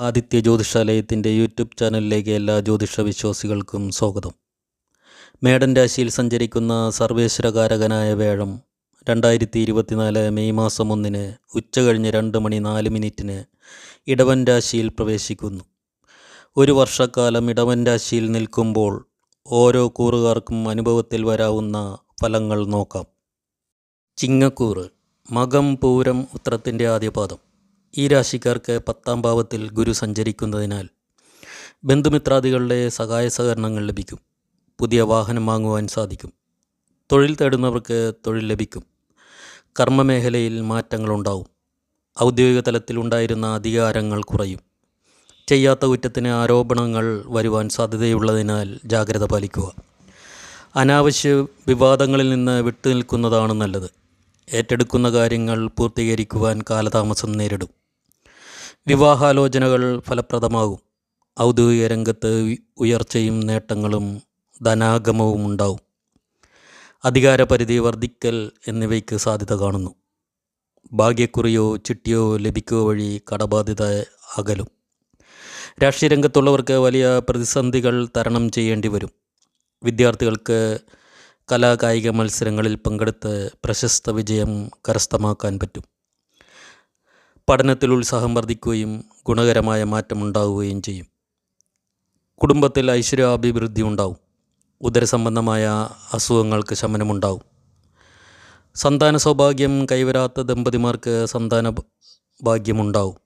Aditya ജ്യോതിഷാലയത്തിന്റെ YouTube ചാനലിലേക്ക് എല്ലാ ജ്യോതിഷ വിശ്വാസികൾക്കും സ്വാഗതം. മേടൻ രാശിയിൽ സഞ്ചരിക്കുന്ന സർവേശ്വരകാരകനായ വേഴം രണ്ടായിരത്തി ഇരുപത്തിനാല് മെയ് മാസം ഒന്നിന് ഉച്ച കഴിഞ്ഞ് രണ്ട് മണി നാല് മിനിറ്റിന് ഇടവൻ രാശിയിൽ പ്രവേശിക്കുന്നു. ഒരു വർഷക്കാലം ഇടവൻ രാശിയിൽ നിൽക്കുമ്പോൾ ഓരോ കൂറുകാർക്കും അനുഭവത്തിൽ വരാവുന്ന ഫലങ്ങൾ നോക്കാം. ചിങ്ങക്കൂറ് മകം പൂരം ഉത്രത്തിന്റെ ആദ്യപാദം. ഈ രാശിക്കാർക്ക് പത്താം ഭാവത്തിൽ ഗുരു സഞ്ചരിക്കുന്നതിനാൽ ബന്ധുമിത്രാദികളുടെ സഹായ സഹകരണങ്ങൾ ലഭിക്കും. പുതിയ വാഹനം വാങ്ങുവാൻ സാധിക്കും. തൊഴിൽ തേടുന്നവർക്ക് തൊഴിൽ ലഭിക്കും. കർമ്മമേഖലയിൽ മാറ്റങ്ങളുണ്ടാവും. ഔദ്യോഗിക തലത്തിലുണ്ടായിരുന്ന അധികാരങ്ങൾ കുറയും. ചെയ്യാത്ത കുറ്റത്തിന് ആരോപണങ്ങൾ വരുവാൻ സാധ്യതയുള്ളതിനാൽ ജാഗ്രത പാലിക്കുക. അനാവശ്യ വിവാദങ്ങളിൽ നിന്ന് വിട്ടുനിൽക്കുന്നതാണ് നല്ലത്. ഏറ്റെടുക്കുന്ന കാര്യങ്ങൾ പൂർത്തീകരിക്കുവാൻ കാലതാമസം നേരിടും. വിവാഹാലോചനകൾ ഫലപ്രദമാകും. ഔദ്യോഗിക രംഗത്ത് ഉയർച്ചയും നേട്ടങ്ങളും ധനാഗമവും ഉണ്ടാവും. അധികാരപരിധി വർദ്ധിക്കൽ എന്നിവയ്ക്ക് സാധ്യത കാണുന്നു. ഭാഗ്യക്കുറിയോ ചിട്ടിയോ ലഭിക്കുക വഴി കടബാധ്യത അകലും. രാഷ്ട്രീയ രംഗത്തുള്ളവർക്ക് വലിയ പ്രതിസന്ധികൾ തരണം ചെയ്യേണ്ടി വരും. വിദ്യാർത്ഥികൾക്ക് കലാകായിക മത്സരങ്ങളിൽ പങ്കെടുത്ത് പ്രശസ്ത വിജയം കരസ്ഥമാക്കാൻ പറ്റും. പഠനത്തിൽ ഉത്സാഹം വർദ്ധിക്കുകയും ഗുണകരമായ മാറ്റമുണ്ടാവുകയും ചെയ്യും. കുടുംബത്തിൽ ഐശ്വര്യാഭിവൃദ്ധി ഉണ്ടാവും. ഉദരസംബന്ധമായ അസുഖങ്ങൾക്ക് ശമനമുണ്ടാവും. സന്താന സൗഭാഗ്യം കൈവരാത്ത ദമ്പതിമാർക്ക് സന്താന ഭാഗ്യമുണ്ടാവും.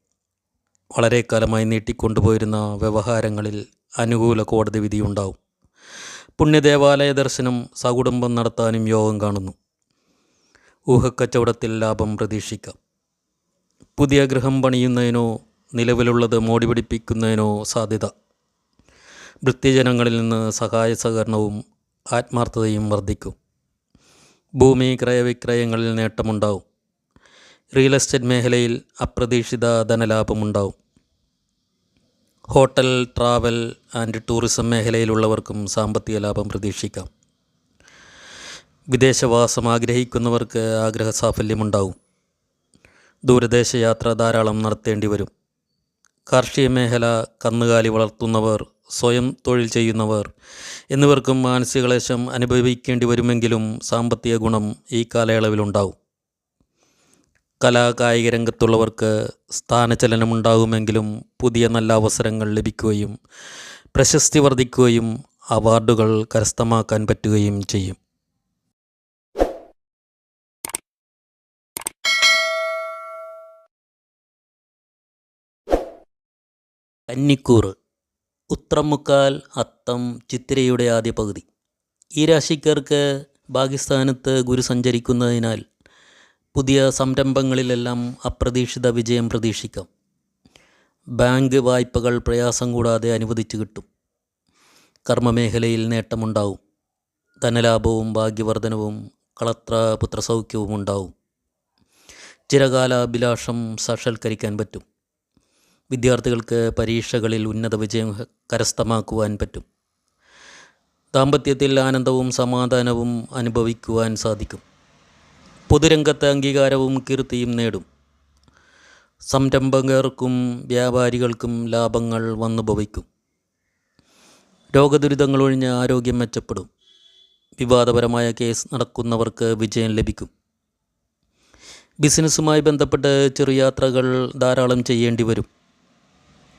വളരെ കാലമായി നീട്ടിക്കൊണ്ടുപോയിരുന്ന വ്യവഹാരങ്ങളിൽ അനുകൂല കോടതി വിധിയുണ്ടാവും. പുണ്യദേവാലയ ദർശനം സകുടുംബം നടത്താനും യോഗം കാണുന്നു. ഊഹക്കച്ചവടത്തിൽ ലാഭം പ്രതീക്ഷിക്കാം. പുതിയ ഗൃഹം പണിയുന്നതിനോ നിലവിലുള്ളത് മോടി പിടിപ്പിക്കുന്നതിനോ സാധ്യത. വൃത്തിജനങ്ങളിൽ നിന്ന് സഹായ സഹകരണവും ആത്മാർത്ഥതയും വർദ്ധിക്കും. ഭൂമി ക്രയവിക്രയങ്ങളിൽ നേട്ടമുണ്ടാവും. റിയൽ എസ്റ്റേറ്റ് മേഖലയിൽ അപ്രതീക്ഷിത ധനലാഭമുണ്ടാവും. ഹോട്ടൽ ട്രാവൽ ആൻഡ് ടൂറിസം മേഖലയിലുള്ളവർക്കും സാമ്പത്തിക ലാഭം പ്രതീക്ഷിക്കാം. വിദേശവാസം ആഗ്രഹിക്കുന്നവർക്ക് ആഗ്രഹ സാഫല്യമുണ്ടാവും ദൂരദേശ യാത്ര ധാരാളം നടത്തേണ്ടി വരും. കാർഷിക മേഖല കന്നുകാലി വളർത്തുന്നവർ സ്വയം തൊഴിൽ ചെയ്യുന്നവർ എന്നിവർക്കും മാനസിക ക്ലേശം അനുഭവിക്കേണ്ടി വരുമെങ്കിലും സാമ്പത്തിക ഗുണം ഈ കാലയളവിലുണ്ടാവും. കലാ കായിക രംഗത്തുള്ളവർക്ക് സ്ഥാനചലനമുണ്ടാകുമെങ്കിലും പുതിയ നല്ല അവസരങ്ങൾ ലഭിക്കുകയും പ്രശസ്തി വർദ്ധിക്കുകയും അവാർഡുകൾ കരസ്ഥമാക്കാൻ പറ്റുകയും ചെയ്യും. കന്നിക്കൂറ് ഉത്രമുക്കാൽ അത്തം ചിത്തിരയുടെ ആദ്യ പകുതി ഈ രാശിക്കാർക്ക് പാകിസ്ഥാനത്ത് ഗുരു സഞ്ചരിക്കുന്നതിനാൽ പുതിയ സംരംഭങ്ങളിലെല്ലാം അപ്രതീക്ഷിത വിജയം പ്രതീക്ഷിക്കാം. ബാങ്ക് വായ്പകൾ പ്രയാസം കൂടാതെ അനുവദിച്ചു കിട്ടും. കർമ്മമേഖലയിൽ നേട്ടമുണ്ടാവും. ധനലാഭവും ഭാഗ്യവർദ്ധനവും കളത്ര പുത്രസൗഖ്യവും ഉണ്ടാവും ചിരകാല അഭിലാഷം സാക്ഷാത്കരിക്കാൻ പറ്റും. വിദ്യാർത്ഥികൾക്ക് പരീക്ഷകളിൽ ഉന്നത വിജയം കരസ്ഥമാക്കുവാൻ പറ്റും. ദാമ്പത്യത്തിൽ ആനന്ദവും സമാധാനവും അനുഭവിക്കുവാൻ സാധിക്കും. പൊതുരംഗത്ത് അംഗീകാരവും കീർത്തിയും നേടും. സംരംഭകർക്കും വ്യാപാരികൾക്കും ലാഭങ്ങൾ വന്നു ഭവിക്കും രോഗദുരിതങ്ങൾ ഒഴിഞ്ഞ് ആരോഗ്യം മെച്ചപ്പെടും. വിവാദപരമായ കേസ് നടക്കുന്നവർക്ക് വിജയം ലഭിക്കും. ബിസിനസ്സുമായി ബന്ധപ്പെട്ട് ചെറുയാത്രകൾ ധാരാളം ചെയ്യേണ്ടി വരും.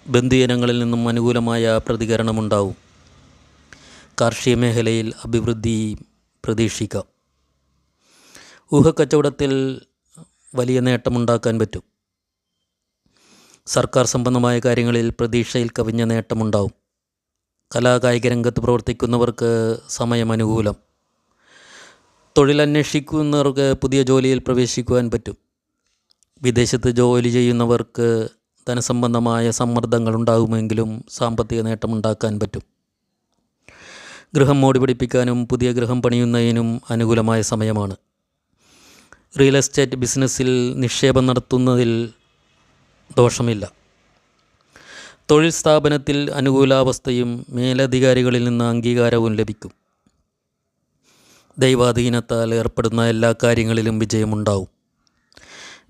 ബന്ധുജനങ്ങളിൽ നിന്നും അനുകൂലമായ പ്രതികരണമുണ്ടാവും. കാർഷിക മേഖലയിൽ അഭിവൃദ്ധി പ്രതീക്ഷിക്കാം. ഊഹക്കച്ചവടത്തിൽ വലിയ നേട്ടമുണ്ടാക്കാൻ പറ്റും. സർക്കാർ സംബന്ധമായ കാര്യങ്ങളിൽ പ്രതീക്ഷയിൽ കവിഞ്ഞ നേട്ടമുണ്ടാവും. കലാകായിക രംഗത്ത് പ്രവർത്തിക്കുന്നവർക്ക് സമയം അനുകൂലം. തൊഴിലന്വേഷിക്കുന്നവർക്ക് പുതിയ ജോലിയിൽ പ്രവേശിക്കുവാൻ പറ്റും. വിദേശത്ത് ജോലി ചെയ്യുന്നവർക്ക് ധനസംബന്ധമായ സമ്മർദ്ദങ്ങൾ ഉണ്ടാകുമെങ്കിലും സാമ്പത്തിക നേട്ടമുണ്ടാക്കാൻ പറ്റും. ഗൃഹം മോടി പിടിപ്പിക്കാനും പുതിയ ഗൃഹം പണിയുന്നതിനും അനുകൂലമായ സമയമാണ്. റിയൽ എസ്റ്റേറ്റ് ബിസിനസ്സിൽ നിക്ഷേപം നടത്തുന്നതിൽ ദോഷമില്ല. തൊഴിൽ സ്ഥാപനത്തിൽ അനുകൂലാവസ്ഥയും മേലധികാരികളിൽ നിന്ന് അംഗീകാരവും ലഭിക്കും. ദൈവാധീനത്താൽ ഏർപ്പെടുന്ന എല്ലാ കാര്യങ്ങളിലും വിജയമുണ്ടാവും.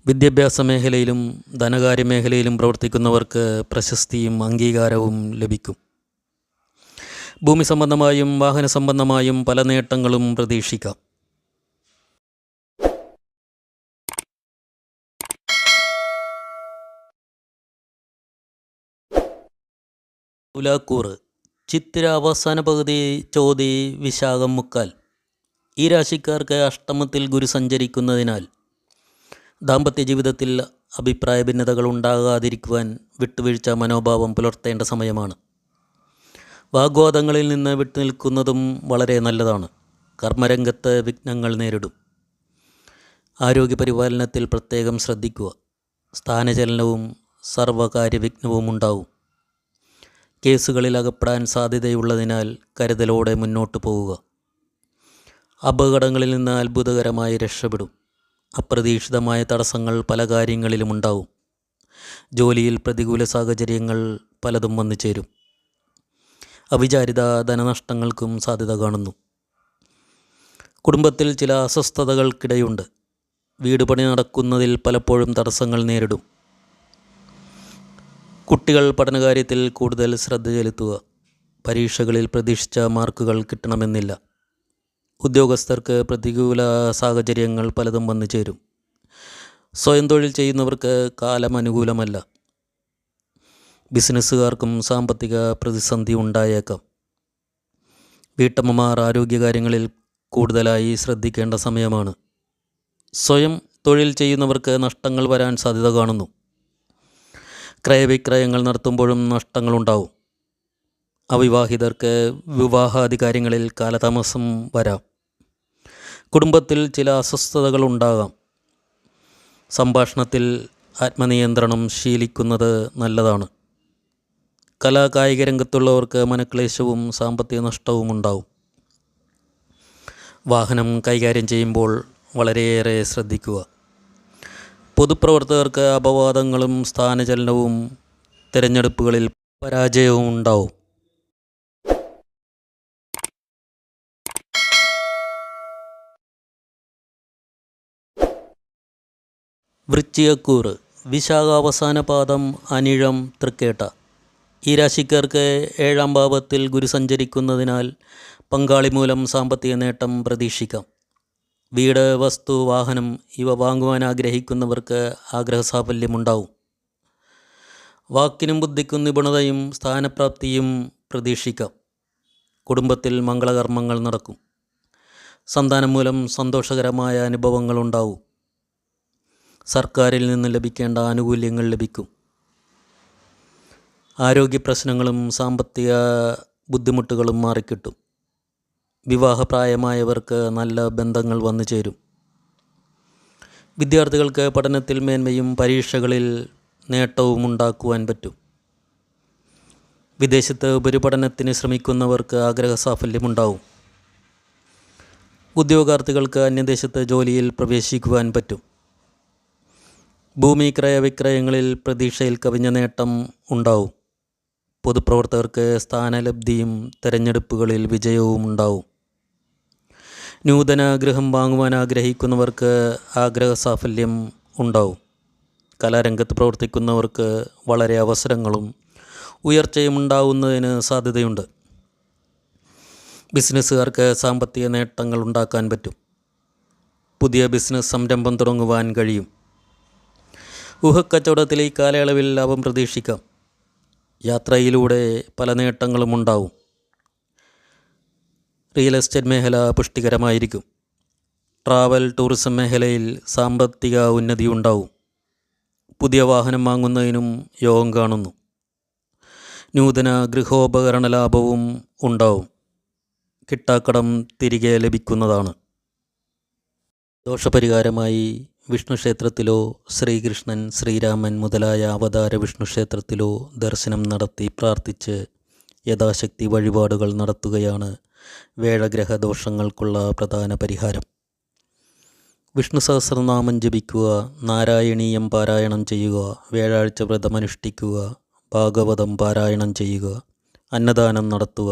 വിദ്യാഭ്യാസ മേഖലയിലും ധനകാര്യ മേഖലയിലും പ്രവർത്തിക്കുന്നവർക്ക് പ്രശസ്തിയും അംഗീകാരവും ലഭിക്കും. ഭൂമി സംബന്ധമായും വാഹന സംബന്ധമായും പല നേട്ടങ്ങളും പ്രതീക്ഷിക്കാം. തുലാക്കൂറ് ചിത്തിര അവസാന പകുതി ചോതി വിശാഖം മുക്കാൽ. ഈ രാശിക്കാർക്ക് അഷ്ടമത്തിൽ ഗുരു സഞ്ചരിക്കുന്നതിനാൽ ദാമ്പത്യ ജീവിതത്തിൽ അഭിപ്രായ ഭിന്നതകൾ ഉണ്ടാകാതിരിക്കുവാൻ വിട്ടുവീഴ്ച മനോഭാവം പുലർത്തേണ്ട സമയമാണ്. വാഗ്വാദങ്ങളിൽ നിന്ന് വിട്ടുനിൽക്കുന്നതും വളരെ നല്ലതാണ്. കർമ്മരംഗത്ത് വിഘ്നങ്ങൾ നേരിടും. ആരോഗ്യ പരിപാലനത്തിൽ പ്രത്യേകം ശ്രദ്ധിക്കുക. സ്ഥാനചലനവും സർവകാര്യ വിഘ്നവും ഉണ്ടാവും. കേസുകളിൽ അകപ്പെടാൻ സാധ്യതയുള്ളതിനാൽ കരുതലോടെ മുന്നോട്ട് പോവുക. അപകടങ്ങളിൽ നിന്ന് അത്ഭുതകരമായി രക്ഷപ്പെടും. അപ്രതീക്ഷിതമായ തടസ്സങ്ങൾ പല കാര്യങ്ങളിലും ഉണ്ടാവും. ജോലിയിൽ പ്രതികൂല സാഹചര്യങ്ങൾ പലതും വന്നു ചേരും. അവിചാരിത ധനനഷ്ടങ്ങൾക്കും സാധ്യത കാണുന്നു. കുടുംബത്തിൽ ചില അസ്വസ്ഥതകൾക്കിടയുണ്ട്. വീട് പണി നടക്കുന്നതിൽ പലപ്പോഴും തടസ്സങ്ങൾ നേരിടും. കുട്ടികൾ പഠനകാര്യത്തിൽ കൂടുതൽ ശ്രദ്ധ ചെലുത്തുക. പരീക്ഷകളിൽ പ്രതീക്ഷിച്ച മാർക്കുകൾ കിട്ടണമെന്നില്ല. ഉദ്യോഗസ്ഥർക്ക് പ്രതികൂല സാഹചര്യങ്ങൾ പലതും വന്നു ചേരും. സ്വയം തൊഴിൽ ചെയ്യുന്നവർക്ക് കാലം അനുകൂലമല്ല. ബിസിനസ്സുകാർക്കും സാമ്പത്തിക പ്രതിസന്ധി ഉണ്ടായേക്കാം. വീട്ടമ്മമാർ ആരോഗ്യകാര്യങ്ങളിൽ കൂടുതലായി ശ്രദ്ധിക്കേണ്ട സമയമാണ്. സ്വയം തൊഴിൽ ചെയ്യുന്നവർക്ക് നഷ്ടങ്ങൾ വരാൻ സാധ്യത കാണുന്നു. ക്രയവിക്രയങ്ങൾ നടത്തുമ്പോഴും നഷ്ടങ്ങളുണ്ടാവും. അവിവാഹിതർക്ക് വിവാഹാധികാര്യങ്ങളിൽ കാലതാമസം വരാം. കുടുംബത്തിൽ ചില അസ്വസ്ഥതകൾ ഉണ്ടാകാം സംഭാഷണത്തിൽ ആത്മനിയന്ത്രണം ശീലിക്കുന്നത് നല്ലതാണ്. കലാകായിക രംഗത്തുള്ളവർക്ക് മനക്ലേശവും സാമ്പത്തിക നഷ്ടവും ഉണ്ടാവും വാഹനം കൈകാര്യം ചെയ്യുമ്പോൾ വളരെയേറെ ശ്രദ്ധിക്കുക. പൊതുപ്രവർത്തകർക്ക് അപവാദങ്ങളും സ്ഥാനചലനവും തിരഞ്ഞെടുപ്പുകളിൽ പരാജയവും ഉണ്ടാവും വൃശ്ചികക്കൂറ് വിശാഖാവസാന പാദം അനിഴം തൃക്കേട്ട. ഈ രാശിക്കാർക്ക് ഏഴാം ഭാവത്തിൽ ഗുരു സഞ്ചരിക്കുന്നതിനാൽ പങ്കാളി മൂലം സാമ്പത്തിക നേട്ടം പ്രതീക്ഷിക്കാം. വീട് വസ്തു വാഹനം ഇവ വാങ്ങുവാൻ ആഗ്രഹിക്കുന്നവർക്ക് ആഗ്രഹസാഫല്യമുണ്ടാവും. വാക്കിനും ബുദ്ധിക്കും നിപുണതയും സ്ഥാനപ്രാപ്തിയും പ്രതീക്ഷിക്കാം. കുടുംബത്തിൽ മംഗളകർമ്മങ്ങൾ നടക്കും. സന്താനം മൂലം സന്തോഷകരമായ അനുഭവങ്ങളുണ്ടാവും. സർക്കാരിൽ നിന്ന് ലഭിക്കേണ്ട ആനുകൂല്യങ്ങൾ ലഭിക്കും. ആരോഗ്യ പ്രശ്നങ്ങളും സാമ്പത്തിക ബുദ്ധിമുട്ടുകളും മാറിക്കിട്ടും. വിവാഹപ്രായമായവർക്ക് നല്ല ബന്ധങ്ങൾ വന്നു ചേരും. വിദ്യാർത്ഥികൾക്ക് പഠനത്തിൽ മേന്മയും പരീക്ഷകളിൽ നേട്ടവും ഉണ്ടാക്കുവാൻ പറ്റും. വിദേശത്ത് ഉപരിപഠനത്തിന് ശ്രമിക്കുന്നവർക്ക് ആഗ്രഹ സാഫല്യമുണ്ടാവും. ഉദ്യോഗാർത്ഥികൾക്ക് അന്യദേശത്ത് ജോലിയിൽ പ്രവേശിക്കുവാൻ പറ്റും. ഭൂമി ക്രയവിക്രയങ്ങളിൽ പ്രതീക്ഷയിൽ കവിഞ്ഞ നേട്ടം ഉണ്ടാവും. പൊതുപ്രവർത്തകർക്ക് സ്ഥാനലബ്ധിയും തെരഞ്ഞെടുപ്പുകളിൽ വിജയവും ഉണ്ടാവും. നൂതന ഗൃഹം വാങ്ങുവാൻ ആഗ്രഹിക്കുന്നവർക്ക് ആഗ്രഹ സാഫല്യം ഉണ്ടാവും. കലാരംഗത്ത് പ്രവർത്തിക്കുന്നവർക്ക് വളരെ അവസരങ്ങളും ഉയർച്ചയും ഉണ്ടാവുന്നതിന് സാധ്യതയുണ്ട്. ബിസിനസ്സുകാർക്ക് സാമ്പത്തിക നേട്ടങ്ങൾ ഉണ്ടാക്കാൻ പറ്റും. പുതിയ ബിസിനസ് സംരംഭം തുടങ്ങുവാൻ കഴിയും. ഊഹക്കച്ചവടത്തിൽ ഈ കാലയളവിൽ ലാഭം പ്രതീക്ഷിക്കാം. യാത്രയിലൂടെ പല നേട്ടങ്ങളും ഉണ്ടാവും. റിയൽ എസ്റ്റേറ്റ് മേഖല പുഷ്ടികരമായിരിക്കും. ട്രാവൽ ടൂറിസം മേഖലയിൽ സാമ്പത്തിക ഉന്നതി ഉണ്ടാവും. പുതിയ വാഹനം വാങ്ങുന്നതിനും യോഗം കാണുന്നു. നൂതന ഗൃഹോപകരണ ലാഭവും ഉണ്ടാവും. കിട്ടാക്കടം തിരികെ ലഭിക്കുന്നതാണ്. ദോഷപരിഹാരമായി വിഷ്ണു ക്ഷേത്രത്തിലോ ശ്രീകൃഷ്ണൻ ശ്രീരാമൻ മുതലായ അവതാര വിഷ്ണു ക്ഷേത്രത്തിലോ ദർശനം നടത്തി പ്രാർത്ഥിച്ച് യഥാശക്തി വഴിപാടുകൾ നടത്തുകയാണ് വേഴഗ്രഹ ദോഷങ്ങൾക്കുള്ള പ്രധാന പരിഹാരം. വിഷ്ണു സഹസ്രനാമം ജപിക്കുക നാരായണീയം പാരായണം ചെയ്യുക വ്യാഴാഴ്ച വ്രതമനുഷ്ഠിക്കുക ഭാഗവതം പാരായണം ചെയ്യുക അന്നദാനം നടത്തുക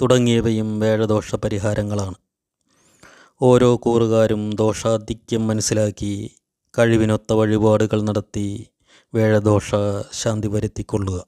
തുടങ്ങിയവയും വേഴദോഷ പരിഹാരങ്ങളാണ് ഓരോ കൂറുകാരും ദോഷാധിക്യം മനസ്സിലാക്കി കഴിവിനൊത്ത വഴിപാടുകൾ നടത്തി വേഴദോഷ ശാന്തി വരുത്തിക്കൊള്ളുക.